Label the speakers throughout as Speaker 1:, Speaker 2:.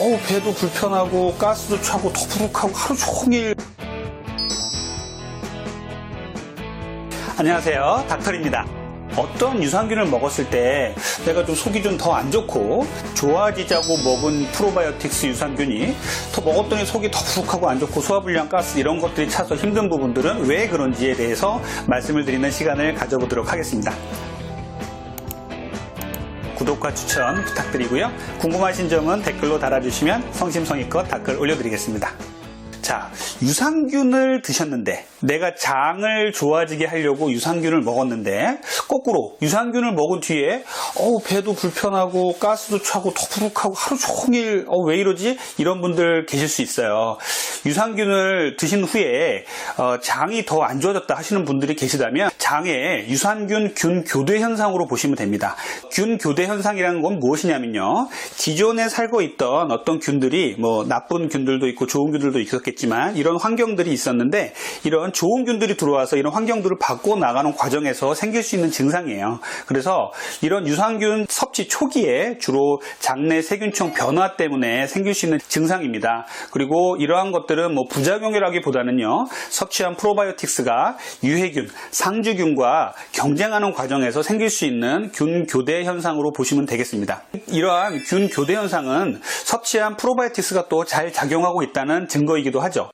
Speaker 1: 어우, 배도 불편하고 가스도 차고 더부룩하고 하루 종일 안녕하세요. 닥터입니다. 어떤 유산균을 먹었을 때 내가 좀 속이 좀 더 안 좋고 좋아지자고 먹은 프로바이오틱스 유산균이 더 먹었더니 속이 더 부룩하고 안 좋고 소화불량 가스 이런 것들이 차서 힘든 부분들은 왜 그런지에 대해서 말씀을 드리는 시간을 가져보도록 하겠습니다. 구독과 추천 부탁드리고요. 궁금하신 점은 댓글로 달아주시면 성심성의껏 댓글 올려드리겠습니다. 자, 유산균을 드셨는데 내가 장을 좋아지게 하려고 유산균을 먹었는데 거꾸로 유산균을 먹은 뒤에 어우 배도 불편하고 가스도 차고 더부룩하고 하루 종일 어, 왜 이러지 이런 분들 계실 수 있어요. 유산균을 드신 후에 어, 장이 더 안 좋아졌다 하시는 분들이 계시다면 장에 유산균 균 교대 현상으로 보시면 됩니다. 균 교대 현상이라는 건 무엇이냐면요. 기존에 살고 있던 어떤 균들이 뭐 나쁜 균들도 있고 좋은 균들도 있었겠지만 이런 환경들이 있었는데 이런 좋은 균들이 들어와서 이런 환경들을 바꿔 나가는 과정에서 생길 수 있는 증상이에요. 그래서 이런 유산균 섭취 초기에 주로 장내 세균총 변화 때문에 생길 수 있는 증상입니다. 그리고 이러한 것들은 뭐 부작용이라기보다는요. 섭취한 프로바이오틱스가 유해균, 상주균 과 경쟁하는 과정에서 생길 수 있는 균 교대 현상으로 보시면 되겠습니다. 이러한 균 교대 현상은 섭취한 프로바이오틱스가 또 잘 작용하고 있다는 증거이기도 하죠.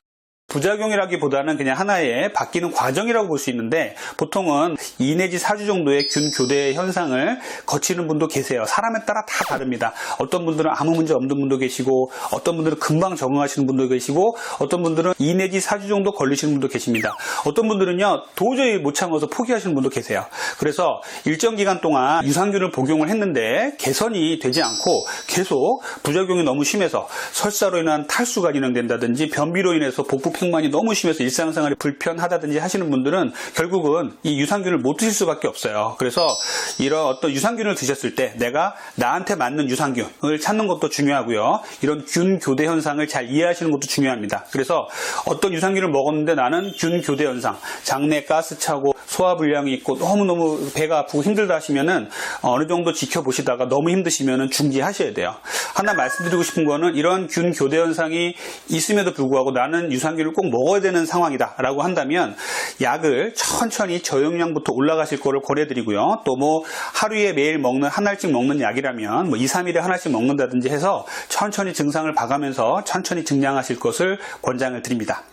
Speaker 1: 부작용이라기보다는 그냥 하나의 바뀌는 과정이라고 볼 수 있는데 보통은 2 내지 4주 정도의 균 교대 현상을 거치는 분도 계세요. 사람에 따라 다 다릅니다. 어떤 분들은 아무 문제 없는 분도 계시고 어떤 분들은 금방 적응하시는 분도 계시고 어떤 분들은 2 내지 4주 정도 걸리시는 분도 계십니다. 어떤 분들은요 도저히 못 참아서 포기하시는 분도 계세요. 그래서 일정 기간 동안 유산균을 복용을 했는데 개선이 되지 않고 계속 부작용이 너무 심해서 설사로 인한 탈수가 진행된다든지 변비로 인해서 복부 팽 만이 너무 심해서 일상생활이 불편하다든지 하시는 분들은 결국은 이 유산균을 못 드실 수밖에 없어요. 그래서 이런 어떤 유산균을 드셨을 때 내가 나한테 맞는 유산균을 찾는 것도 중요하고요. 이런 균 교대 현상을 잘 이해하시는 것도 중요합니다. 그래서 어떤 유산균을 먹었는데 나는 균 교대 현상, 장내 가스 차고 소화불량이 있고 너무너무 배가 아프고 힘들다 하시면은 어느 정도 지켜보시다가 너무 힘드시면은 중지하셔야 돼요. 하나 말씀드리고 싶은 거는 이런 균 교대 현상이 있음에도 불구하고 나는 유산균을 꼭 먹어야 되는 상황이다 라고 한다면 약을 천천히 저용량부터 올라가실 거를 권해드리고요. 또 뭐 하루에 매일 먹는 한 알씩 먹는 약이라면 뭐 2, 3일에 하나씩 먹는다든지 해서 천천히 증상을 봐가면서 천천히 증량하실 것을 권장을 드립니다.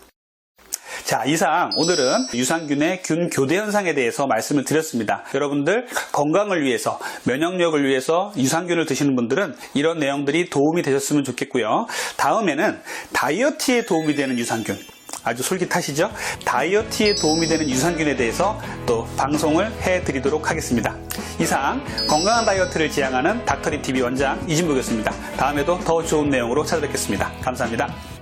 Speaker 1: 자, 이상 오늘은 유산균의 균 교대 현상에 대해서 말씀을 드렸습니다. 여러분들 건강을 위해서, 면역력을 위해서 유산균을 드시는 분들은 이런 내용들이 도움이 되셨으면 좋겠고요. 다음에는 다이어트에 도움이 되는 유산균, 아주 솔깃하시죠? 다이어트에 도움이 되는 유산균에 대해서 또 방송을 해드리도록 하겠습니다. 이상 건강한 다이어트를 지향하는 닥터리TV 원장 이진복이었습니다. 다음에도 더 좋은 내용으로 찾아뵙겠습니다. 감사합니다.